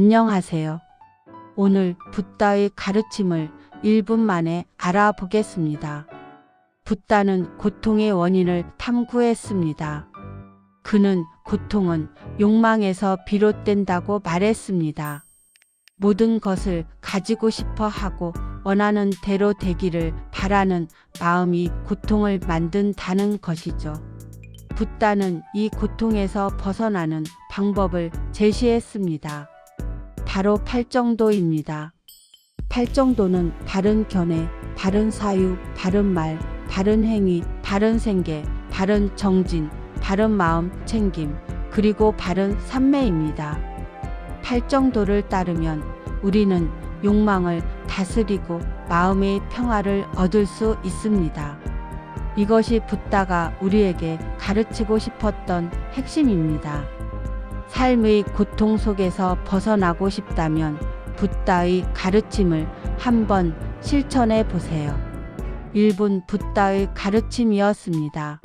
안녕하세요. 오늘 붓다의 가르침을 1분 만에 알아보겠습니다. 붓다는 고통의 원인을 탐구했습니다. 그는 고통은 욕망에서 비롯된다고 말했습니다. 모든 것을 가지고 싶어 하고 원하는 대로 되기를 바라는 마음이 고통을 만든다는 것이죠. 붓다는 이 고통에서 벗어나는 방법을 제시했습니다. 바로 팔정도입니다. 팔정도는 바른 견해, 바른 사유, 바른 말, 바른 행위, 바른 생계, 바른 정진, 바른 마음 챙김, 그리고 바른 삼매입니다. 팔정도를 따르면 우리는 욕망을 다스리고 마음의 평화를 얻을 수 있습니다. 이것이 붓다가 우리에게 가르치고 싶었던 핵심입니다. 삶의 고통 속에서 벗어나고 싶다면 붓다의 가르침을 한번 실천해 보세요. 1분 붓다의 가르침이었습니다.